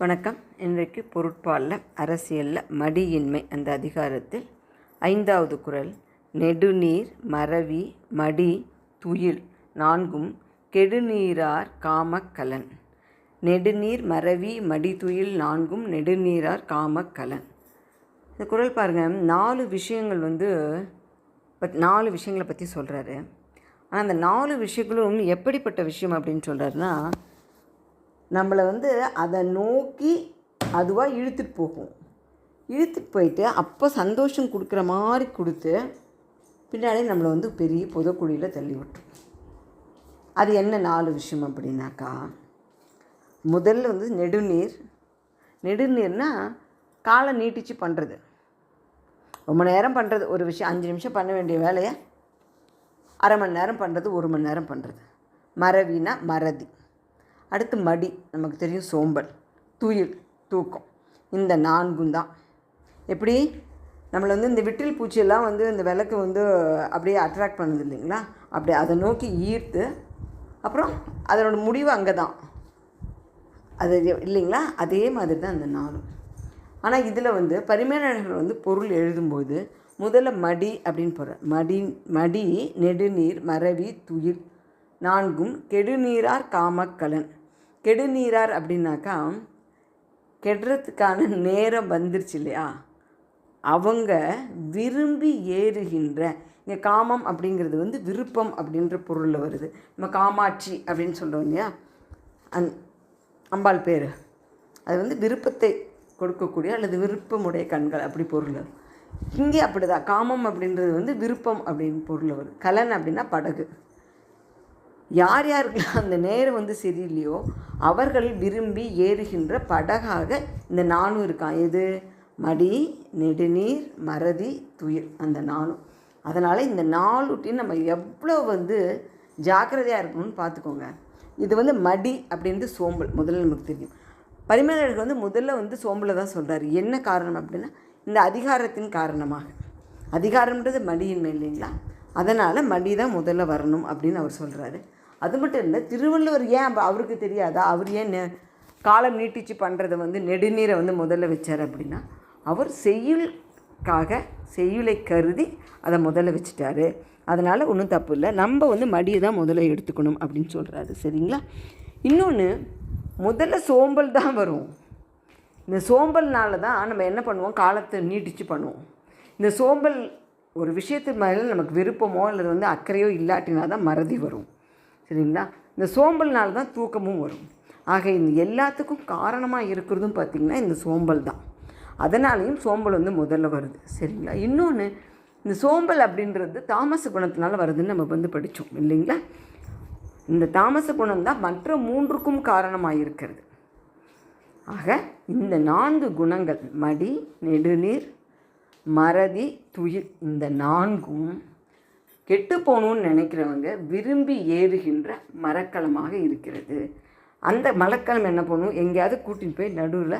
வணக்கம். இன்றைக்கு பொருட்பாலில் அரசியலில் மடியின்மை அந்த அதிகாரத்தில் ஐந்தாவது குறள் நெடுநீர் மறவி மடி துயில் நான்கும் கெடுநீரார் காமக்கலன். நெடுநீர் மறவி மடி துயில் நான்கும் நெடுநீரார் காமக்கலன். இந்த குறள் பாருங்கள் நாலு விஷயங்கள் வந்து பத் நாலு விஷயங்களை பற்றி சொல்கிறாரு ஆனால் அந்த நாலு விஷயங்களும் எப்படிப்பட்ட விஷயம் அப்படின்னு சொல்கிறாருன்னா நம்மளை வந்து அதை நோக்கி அதுவாக இழுத்துட்டு போகும். இழுத்துட்டு போயிட்டு அப்போ சந்தோஷம் கொடுக்குற மாதிரி கொடுத்து பின்னாடி நம்மளை வந்து பெரிய புதக்குழியில் தள்ளி விட்டுரும். அது என்ன நாலு விஷயம் அப்படின்னாக்கா முதல்ல வந்து நெடுநீர். நெடுநீர்னால் காலை நீட்டிச்சு பண்ணுறது ரொம்ப நேரம் பண்ணுறது ஒரு விஷயம் அஞ்சு நிமிஷம் பண்ண வேண்டிய வேலையை அரை மணி நேரம் பண்ணுறது ஒரு மணி நேரம் பண்ணுறது மறவினா மறதி. அடுத்து மடி நமக்கு தெரியும் சோம்பல் துயில் தூக்கம். இந்த நான்கும் தான். எப்படி? நம்மளை வந்து இந்த விட்டில் பூச்சியெல்லாம் வந்து இந்த விளக்கு வந்து அப்படியே அட்ராக்ட் பண்ணுது இல்லைங்களா? அப்படி அதை நோக்கி ஈர்த்து அப்புறம் அதனோட முடிவு அங்கே தான். அது இல்லைங்களா? அதே மாதிரி தான் அந்த நாளும். ஆனால் இதில் வந்து பரிமேலழகர் வந்து பொருள் எழுதும்போது முதல்ல மடி அப்படின்னு போகிறார் மடி மடி நெடுநீர் மறவி துயில் நான்கும் கெடுநீரார் காமக்கலன். கெடுநீரார் அப்படின்னாக்கா கெடுறதுக்கான நேரம் வந்துருச்சு இல்லையா? அவங்க விரும்பி ஏறுகின்ற இங்கே காமம் அப்படிங்கிறது வந்து விருப்பம் அப்படின்ற பொருளில் வருது. நம்ம காமாட்சி அப்படின்னு சொல்கிறோம் இல்லையா? அந் அம்பாள் பேர். அது வந்து விருப்பத்தை கொடுக்கக்கூடிய அல்லது விருப்பமுடைய கண்கள் அப்படி பொருள். இங்கே அப்படிதான். காமம் அப்படின்றது வந்து விருப்பம் அப்படின்னு பொருள் வருது. கலன் அப்படின்னா படகு. யார் யாருக்கெல்லாம் அந்த நேரம் வந்து சரியில்லையோ அவர்கள் விரும்பி ஏறுகின்ற படகாக இந்த நானும் இருக்கான். எது? மடி நெடுநீர் மறதி துயில் அந்த நானும். அதனால் இந்த நாலுட்டின்னு நம்ம எவ்வளோ வந்து ஜாக்கிரதையாக இருக்கணும்னு பார்த்துக்கோங்க. இது வந்து மடி அப்படின்றது சோம்பல். முதல்ல நமக்கு தெரியும். பரிமேலழகர் வந்து முதல்ல வந்து சோம்பலை தான் சொல்கிறார் என்ன காரணம் அப்படின்னா இந்த அதிகாரத்தின் காரணமாக. அதிகாரம்ன்றது மடியின்மை இல்லைங்களா? அதனால் மடி தான் முதல்ல வரணும் அப்படின்னு அவர் சொல்கிறாரு அது மட்டும் இல்லை திருவள்ளுவர் ஏன் அவருக்கு தெரியாதா? அவர் ஏன் காலம் நீட்டிச்சு பண்ணுறதை வந்து நெடுநீரை வந்து முதல்ல வச்சார் அப்படின்னா அவர் செய்யுளுக்காக செய்யுளை கருதி அதை முதல்ல வச்சுட்டாரு. அதனால் ஒன்றும் தப்பு இல்லை. நம்ம வந்து மடியை தான் முதல்ல எடுத்துக்கணும் அப்படின்னு சொல்கிறாரு சரிங்களா? இன்னொன்று முதல்ல சோம்பல் தான் வரும். இந்த சோம்பல்னால தான் நம்ம என்ன பண்ணுவோம்? காலத்தை நீட்டிச்சு பண்ணுவோம். இந்த சோம்பல் ஒரு விஷயத்து மேலே நமக்கு விருப்பமோ அல்லது வந்து அக்கறையோ இல்லாட்டினா தான் மறதி வரும். சரிங்களா? இந்த சோம்பல்னால தான் தூக்கமும் வரும். ஆக இந்த எல்லாத்துக்கும் காரணமாக இருக்கிறதும் பார்த்திங்கன்னா இந்த சோம்பல் தான். அதனாலேயும் சோம்பல் வந்து முதல்ல வருது. சரிங்களா? இன்னொன்று இந்த சோம்பல் அப்படின்றது தாமச குணத்தினால வருதுன்னு நம்ம வந்து படித்தோம் இல்லைங்களா? இந்த தாமச குணம் தான் மற்ற மூன்றுக்கும் காரணமாக இருக்கிறது. ஆக இந்த நான்கு குணங்கள் மடி நெடுநீர் மறதி துயில் இந்த நான்கும் கெட்டு போகணும்னு நினைக்கிறவங்க விரும்பி ஏறுகின்ற மரக்கலமாக இருக்கிறது. அந்த மரக்கலம் என்ன பண்ணும்? எங்கேயாவது கூட்டின்னு போய் நடுவில்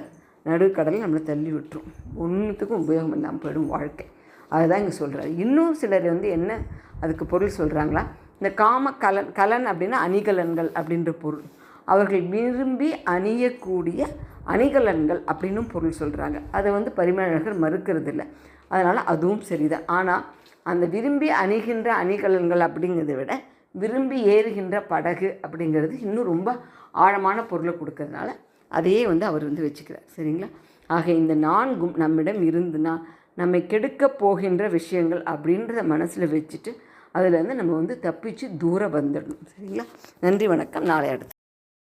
நடுக்கடலில் நம்மளை தள்ளி விட்டுரும். ஒன்றுத்துக்கும் உபயோகம் இல்லாமல் போயிடும் வாழ்க்கை. அதுதான் இங்கே சொல்கிறாரு இன்னும் சிலர் வந்து என்ன அதுக்கு பொருள் சொல்கிறாங்களா இந்த காம கலன் கலன் அப்படின்னா அணிகலன்கள் அப்படின்ற பொருள். அவர்கள் விரும்பி அணியக்கூடிய அணிகலன்கள் அப்படின்னும் பொருள் சொல்கிறாங்க அதை வந்து பரிமேலழகர் மறுக்கிறது இல்லை அதனால் அதுவும் சரிதான். ஆனால் அந்த விரும்பி அணிகின்ற அணிகலன்கள் அப்படிங்கிறத விட விரும்பி ஏறுகின்ற படகு அப்படிங்கிறது இன்னும் ரொம்ப ஆழமான பொருளை கொடுக்கறதுனால அதையே வந்து அவர் வந்து வச்சுக்கிறார். சரிங்களா? ஆக இந்த நான்கும் நம்மிடம் இருந்துனா நம்மை கெடுக்க போகின்ற விஷயங்கள் அப்படின்றத மனசில் வச்சுட்டு அதிலேருந்து நம்ம வந்து தப்பிச்சு தூரம் வந்துடணும். சரிங்களா? நன்றி வணக்கம். நாளை அடுத்து